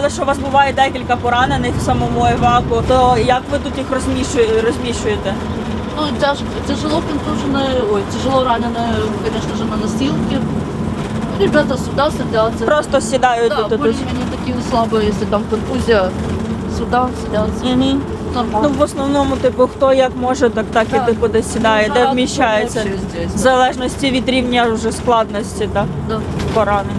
сказали, що у вас буває декілька поранених в самому еваку. То як ви тут їх розміщує- розміщуєте? Ну, тяж, тяжело контуженные, ой, тяжело раненые, конечно же, на носилке. Ребята сюда садятся. Просто сідають да, тут. тут. более-менее такие слабые, если там контузия, сюда садятся. Угу. Ну, Нормально. в основному, типу, хто як може, так так і Да. типу десь сідає, Ну, де зараз вміщається. вообще здесь, В да. залежності від рівня вже складності та Да. поранень.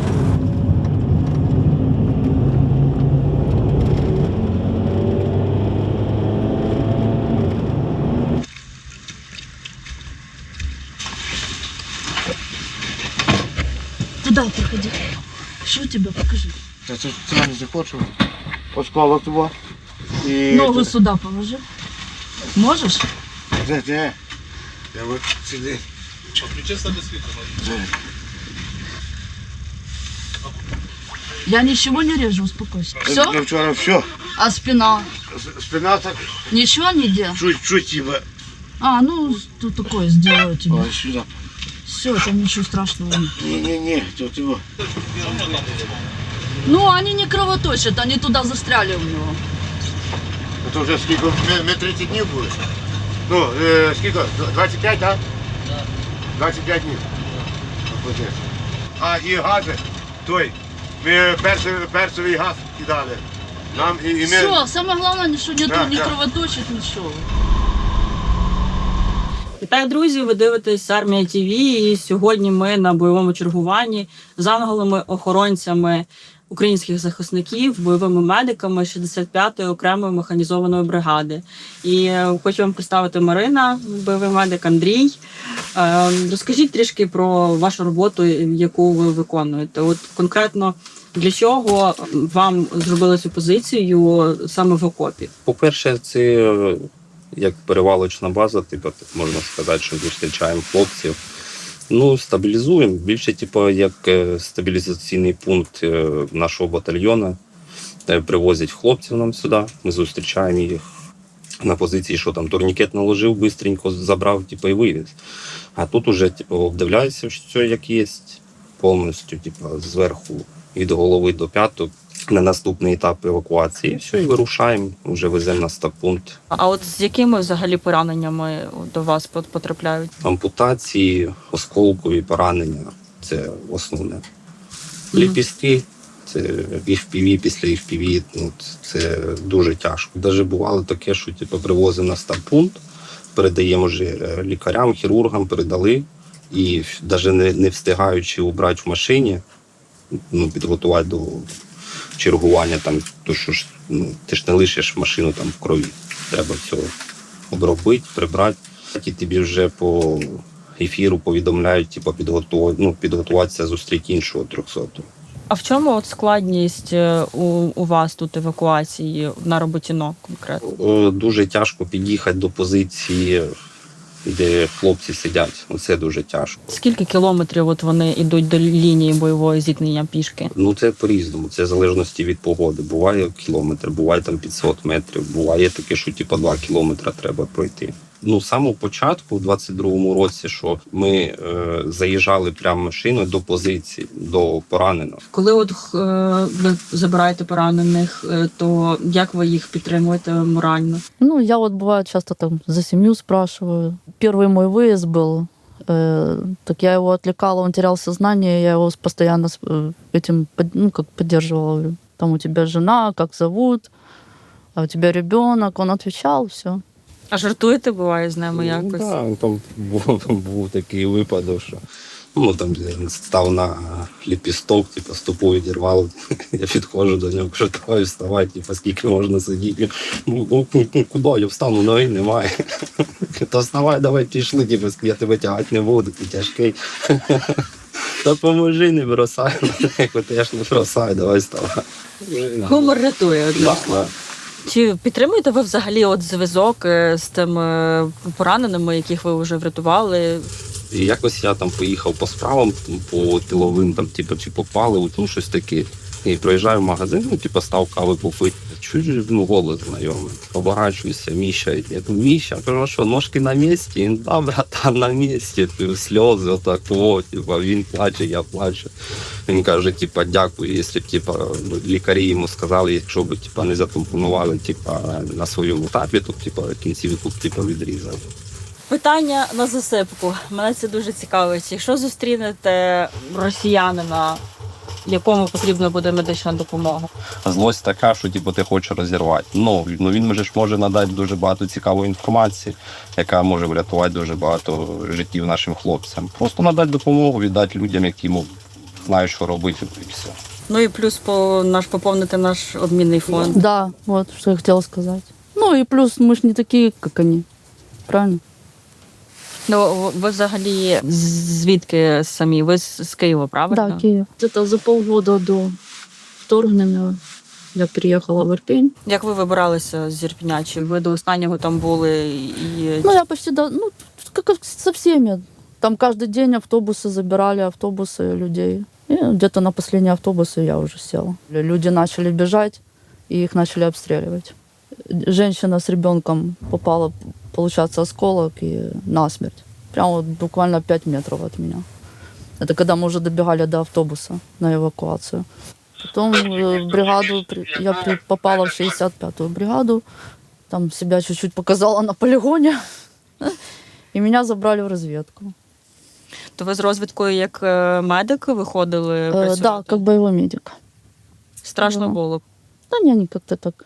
Туда проходи. Что у тебя? Покажи. Та це це не захочу. Осколок того. І Ногу сюда положи. Можешь? Де, де? Я от сюди. Я ничего не режу, успокойся. Я Все? вчора все. А спина? С- Спина так Ничего нигде? чуть-чуть тебе. А, ну, тут такое сделаю тебе. Ой, сюди. Все, там ничего страшного нет. Ні-ні-ні, то тебе. Ну, они не кровоточат, они туда застряли у него. А то вже скільки? Ми, ми 30 днів були. Ну, е, скільки? 25, так? Так. 25 днів. А, і гази. Той. Ми перцевий, перцевий газ кидали. Нам і, і ми... Все, самое главное, что нету, Да, не да. кровоточит ничего. Вітаю, друзі! Ви дивитесь Армія ТВ. І сьогодні ми на бойовому чергуванні з ангелами-охоронцями українських захисників, бойовими медиками 65-ї окремої механізованої бригади. І е, хочу вам представити Марина, бойовий медик Андрій. Е, Розкажіть трішки про вашу роботу, яку ви виконуєте. От конкретно для чого вам зробили цю позицію саме в окопі? По-перше, це е, як перевалочна база, типу, так можна сказати, що зустрічаємо хлопців. Ну, стабілізуємо. Більше, типу, як е, стабілізаційний пункт е, нашого батальйону. Е, Привозять хлопців нам сюди, ми зустрічаємо їх на позиції, що там турнікет наложив, бистренько забрав, типу, і вивіз. А тут уже, типу, обдивляється, що як є, повністю, типу, зверху від голови до п'яток на наступний етап евакуації. Все, і вирушаємо, вже веземо на стаб-пункт. А от з якими взагалі пораненнями до вас потрапляють? Ампутації, осколкові поранення це основне. Ліпістки, це FPV після FPV, ну, це дуже тяжко. Даже бувало таке, що типу, привозимо на стаб-пункт, передаємо вже е, лікарям, хірургам, передали, і навіть не, не встигаючи убрати в машині, ну, підготувати до чергування, там, то що ж, ну, ти ж не лишиш машину там в крові. Треба все обробити, прибрати. І тобі вже по ефіру повідомляють, типу, підготувати, ну, підготуватися зустріти іншого 300 А в чому от складність е, у, у вас тут евакуації на роботіно конкретно? Е, Дуже тяжко під'їхати до позиції, де хлопці сидять. Це дуже тяжко. Скільки кілометрів от вони йдуть до лінії бойового зіткнення пішки? Ну це по-різному, це в залежності від погоди. Буває кілометр, буває там 500 метрів, буває таке, що типу 2 кілометри треба пройти Ну, з самого початку, в 22-му році, що ми е, заїжджали прямо машиною до позиції, до пораненого. Коли от е, ви забираєте поранених, е, то як ви їх підтримуєте морально? Ну, я вот бывает часто там за семью спрашиваю. Первый мой выезд был, э, так я его отвлекала, он терял сознание, я его постоянно с- э, этим под- ну, как поддерживала. Говорю, Там у тебя жена, как зовут, а у тебя ребенок, он отвечал, все. А жартуєте буває з ними Ну, якось? да, там був, був такий випадок, що ну там він став на ліпісток, типу, стопу відірвало. Я підходжу до нього, кажу, давай вставай, типу, скільки можна сидіти. Ну, ну, ну, куди я встану, ноги немає. То вставай, давай пішли, типу, я тебе тягати не буду, ти тяжкий. Та поможи, не бросай. Я я ж не бросай, давай вставай. Гумор рятує. Да, да. Чи підтримуєте ви взагалі от зв'язок е, з тими пораненими, яких ви вже врятували? І якось я там поїхав по справам, по тиловим, там, типу, чи попали, ну щось таке. І приїжджаю в магазин, ну, типу, став кави попити. Чуть ну, голос знайомий. Оборачуюся, Міша. Я думаю, Міша, що ножки на місці? Він, да, братан, на місці. Ти сльози, отак, о, типу, він плаче, я плачу. Він каже, типа, дякую, якщо б типа, ну, лікарі йому сказали, якщо б типа, не запропонували типа, на своєму етапі, то типа, кінцівку б, типа, відрізав. Питання на засипку. Мене це дуже цікавить. Якщо зустрінете росіянина, якому потрібна буде медична допомога, Злость така, що типу, ти хочеш розірвати. Ну, ну він може, ж може надати дуже багато цікавої інформації, яка може врятувати дуже багато життів нашим хлопцям. Просто надати допомогу, віддати людям, які ну, знають, що робити, і все. ну і плюс по наш поповнити наш обмінний фонд. Да, вот что я хотела сказать. Ну и плюс мы ж не такие, как они. Правильно? Ну ви взагалі з- звідки самі? Ви з, з Києва, правильно? Да, Киев. Это за полгода до вторгнення я переехала в Ирпень. Як ви вибиралися з Ірпеня? Чи ви до останнього там були і Ну, я почти, до, ну, как и со всеми. Там каждый день автобусы забирали, автобусы людей. И где-то на последние автобусы я уже села. Люди начали бежать, и их начали обстреливать. Женщина с ребенком попала, получается, осколок и насмерть. Прямо вот буквально 5 метров от меня. Это когда мы уже добегали до автобуса на эвакуацию. Потом э, в бригаду, при- я при- попала в 65-ю бригаду, там себя чуть-чуть показала на полигоне. И меня забрали в разведку. то ви з розвідкою як е, медик виходили? Э, працювати? да, как боевой медик. страшно да. було. Да не, они как-то так.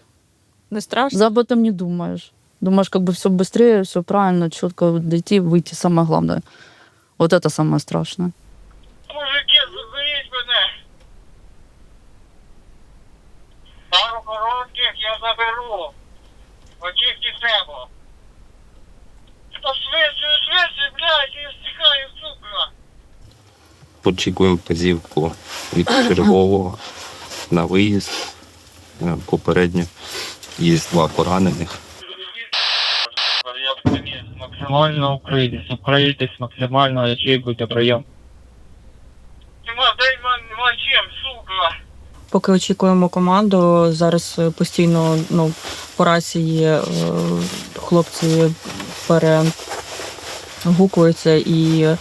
Не страшно? За об этом не думаешь. Думаешь, как бы все быстрее, все правильно, четко дойти, выйти, самое главное. Вот это самое страшное. Мужики, заберіть мене. Пару коротких я заберу. Очистіть небо. Та швидше, швидше, блядь, я стікаю, сука. Очікуємо вказівку від чергового на виїзд. Е, Попередньо є два поранених. Максимально українець, українець максимально очікуйте прийом. Нема, дай нема чим, сука. Поки очікуємо команду, зараз е, постійно ну, по рації е, хлопці перегукуються і е,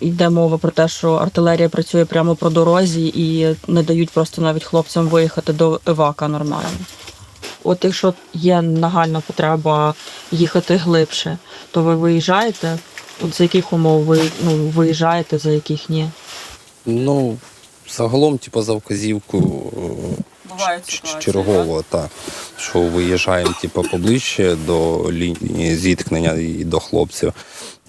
йде мова про те, що артилерія працює прямо по дорозі і не дають просто навіть хлопцям виїхати до Івака нормально. От якщо є нагальна потреба їхати глибше, то ви виїжджаєте? От за яких умов ви ну, виїжджаєте, за яких ні? Ну, загалом, типу, за вказівку Бувають ч- чергово, так. Що виїжджаємо типу, поближче до лінії зіткнення і до хлопців.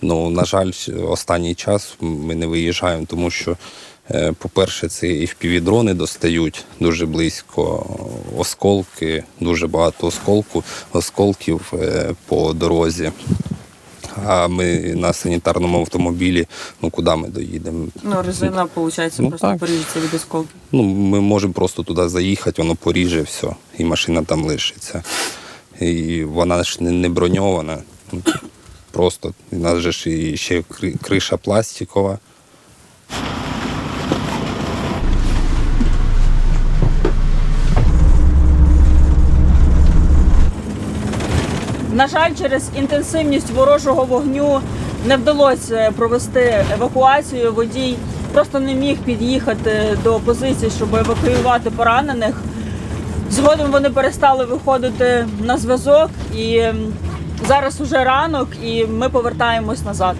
Ну, на жаль, останній час ми не виїжджаємо, тому що, е, по-перше, це і впівдрони достають дуже близько, осколки, дуже багато осколку, осколків е, по дорозі. А ми на санітарному автомобілі, ну куди ми доїдемо? Ну, резина, виходить, Ну, просто так. поріжеться від осколків. Ну, ми можемо просто туди заїхати, воно поріже все, і машина там лишиться. І вона ж не, броньована. Ну, Просто у нас же ж і ще криша пластикова. На жаль, через інтенсивність ворожого вогню не вдалося провести евакуацію. Водій просто не міг під'їхати до позиції, щоб евакуювати поранених. Згодом вони перестали виходити на зв'язок, і зараз уже ранок, і ми повертаємось назад.